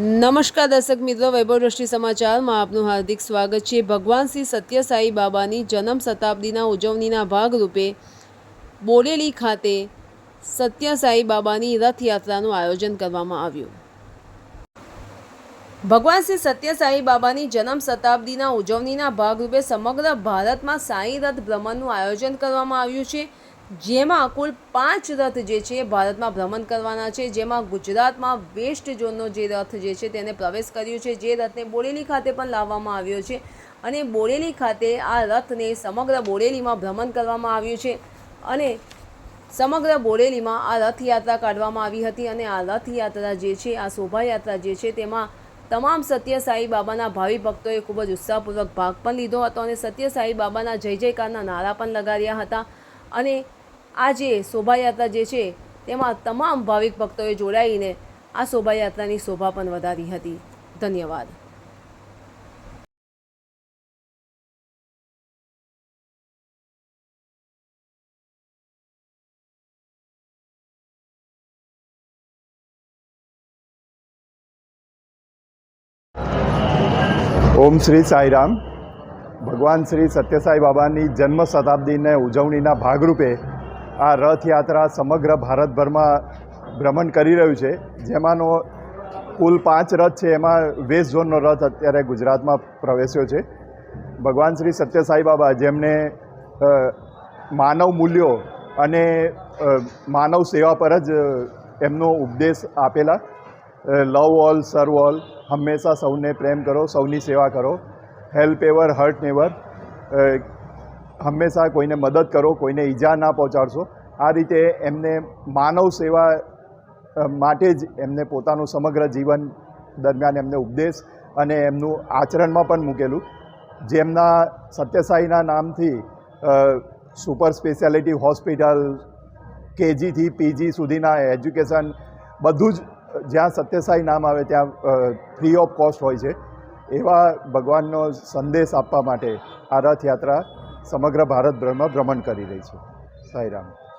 નમસ્કાર દર્શક મિત્રો વૈભવ દ્રષ્ટિ સમાચારમાં આપનું હાર્દિક સ્વાગત છે. ભગવાન શ્રી સત્યસાઈ બાબાની જન્મ શતાબ્દીના ઉજવણીના ભાગરૂપે બોરેલી ખાતે સત્યસાઈ બાબાની રથયાત્રાનું આયોજન કરવામાં આવ્યું. ભગવાન શ્રી સત્યસાઈ બાબાની જન્મ શતાબ્દીના ઉજવણીના ભાગરૂપે સમગ્ર ભારતમાં સાંઈ રથ ભ્રમણનું આયોજન કરવામાં આવ્યું છે. જેમાં કુલ પાંચ રથ જે છે ભારતમાં ભ્રમણ કરવાના છે. જેમાં ગુજરાતમાં વેસ્ટ ઝોનનો જે રથ જે છે તેને પ્રવેશ કર્યો છે. જે રથને બોરેલી ખાતે પણ લાવવામાં આવ્યો છે અને બોરેલી ખાતે આ રથને સમગ્ર બોરેલીમાં ભ્રમણ કરવામાં આવ્યું છે અને સમગ્ર બોરેલીમાં આ રથયાત્રા કાઢવામાં આવી હતી અને આ રથયાત્રા જે છે, આ શોભાયાત્રા જે છે તેમાં તમામ સત્ય સાંઈ બાબાના ભાવિ ભક્તોએ ખૂબ જ ઉત્સાહપૂર્વક ભાગ પણ લીધો હતો અને સત્ય સાઈ બાબાના જય જયકારના નારા પણ લગાડ્યા હતા અને આ જે શોભાયાત્રા જે છે, તેમાં તમામ ભાવિક ભક્તોએ જોડાઈને આ શોભાયાત્રાની શોભા પણ વધારી હતી. ધન્યવાદ. ઓમ શ્રી સાંઈરામ. ભગવાન શ્રી સત્યસાઈ બાબાની જન્મ શતાબ્દીને ઉજવણીના ભાગરૂપે આ રથયાત્રા સમગ્ર ભારતભરમાં ભ્રમણ કરી રહ્યું છે. જેમાંનો કુલ પાંચ રથ છે, એમાં વેસ્ટ ઝોનનો રથ અત્યારે ગુજરાતમાં પ્રવેશ્યો છે. ભગવાન શ્રી સત્યસાઈ બાબા જેમને માનવ મૂલ્યો અને માનવ સેવા પર જ એમનો ઉપદેશ આપેલા. લવ ઓલ, સર્વ ઓલ, હંમેશા સૌને પ્રેમ કરો, સૌની સેવા કરો. હેલ્પ એવર, હર્ટ નેવર હંમેશા કોઈને મદદ કરો, કોઈને ઈજા ના પહોંચાડશો. આ રીતે એમને માનવ સેવા માટે જ એમને પોતાનું સમગ્ર જીવન દરમિયાન એમને ઉપદેશ અને એમનું આચરણમાં પણ મૂકેલું. જેમના સત્યસાઈના નામથી સુપર સ્પેશિયાલિટી હોસ્પિટલ કેજીથી પીજી સુધીના એજ્યુકેશન, બધું જ જ્યાં સત્યસાઈ નામ આવે ત્યાં ફ્રી ઓફ કોસ્ટ હોય છે. એવા ભગવાનનો સંદેશ આપવા માટે આ રથયાત્રા સમગ્ર ભારતભરમાં ભ્રમણ કરી રહી છે. સાઈરામ